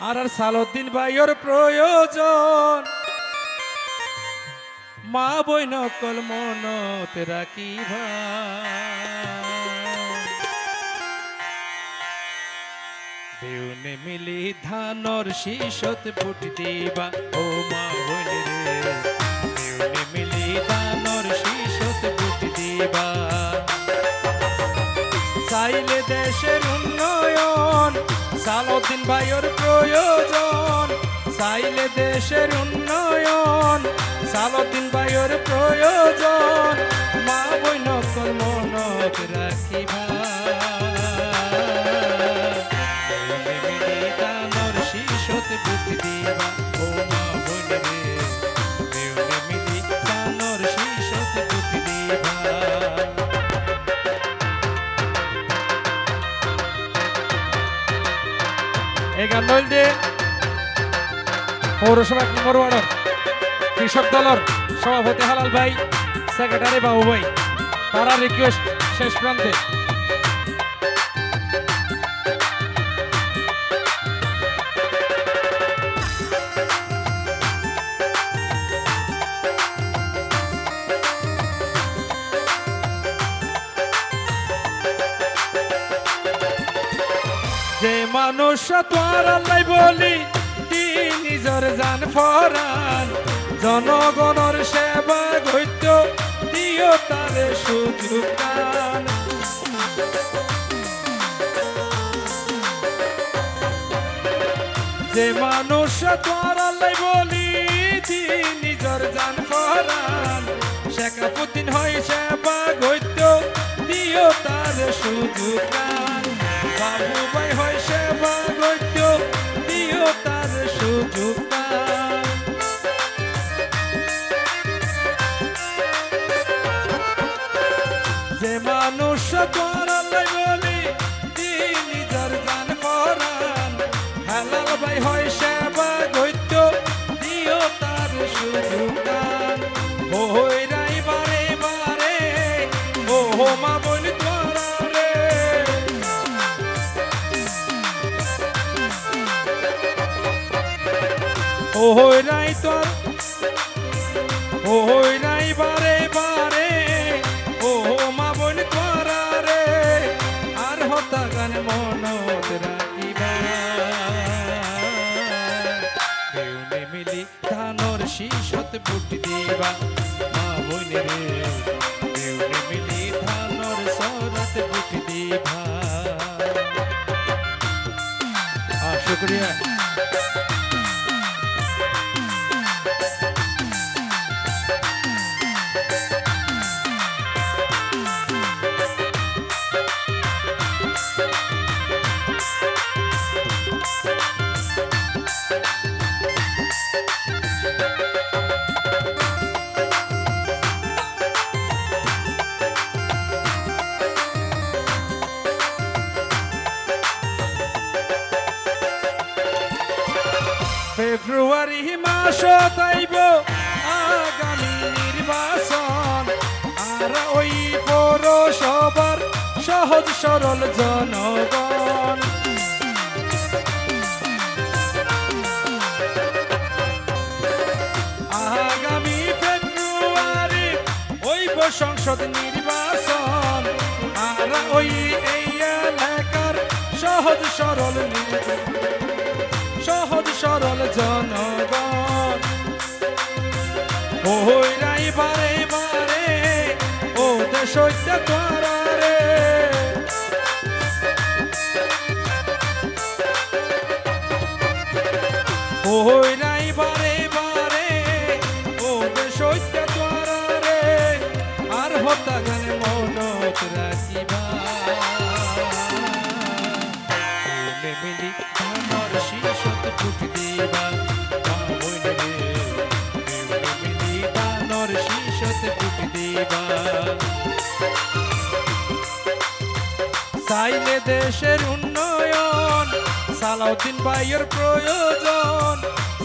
আর আর সালুদ্দিন ভাইয়ের প্রয়োজন। মা বই নকল মনতে রাখি ভাউনে মিলি ধানর শীষত ফুট দিবা। ও মা সালুদ্দিন ভাইয়ের প্রয়োজন চাইলে দেশের উন্নয়ন। সালদিন ভাইয়ের প্রয়োজন মা বই নকল এই গান নইলে পৌরসভা নম্বর ওয়ার্ডের কৃষক দলের সভাপতি হালাল ভাই, সেক্রেটারি বাবু ভাই, তারা রিকোয়েস্ট শেষ প্রান্তে। যে মানুষ তোর আল্লাহ বলি নিজর জান ফরান। জনগণর সেবা গইত দিও তারে সুযোগ যে মানুষ তোর আল্লাহ বলি নিজর জান ফরান। শেখাপুদ্দিন হয় সেবা গইত দিও তারে সুযোগ দান। তার সুযোগ যে মানুষ দিন নিজর জান করান। হালাল ভাই হয় সেবা গইত দিও তার বারে বারে মা ও হই রাই তোর ও হই রাই বারে বারে ও মা বোন তোরা রে, আর হতা গান দেউনে মিলি ধানর শীষত বুট দিবা, মা বোন রে। মিলি ধানর সরত বুট দিবা। শুক্রিয়া। ফেব্রুয়ারি মাস তাইব, আগামী নির্বাচন। আর ওই পৌরসভার সহজ সরল জনগণ। আগামী ফেব্রুয়ারি ওইব সংসদ নির্বাচন। আর ওই এই এলাকার সহজ সরল নির্বাচন সরল জনগণ। ওই রাই বারে বারে, ও দেশ রে ওই রাই বারে বারে, ও দেশ রে আর হতা গানে মনত রাখিবা। ফুট দিবা চাইলে দেশের উন্নয়ন, সালাউদ্দিন ভাইয়ের প্রয়োজন।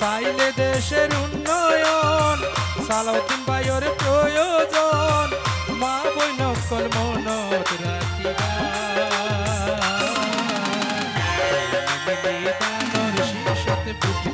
চাইলে দেশের উন্নয়ন, সালাউদ্দিন ভাইয়ের প্রয়োজন। মা বই নকল মনত রাখিবা। মিলি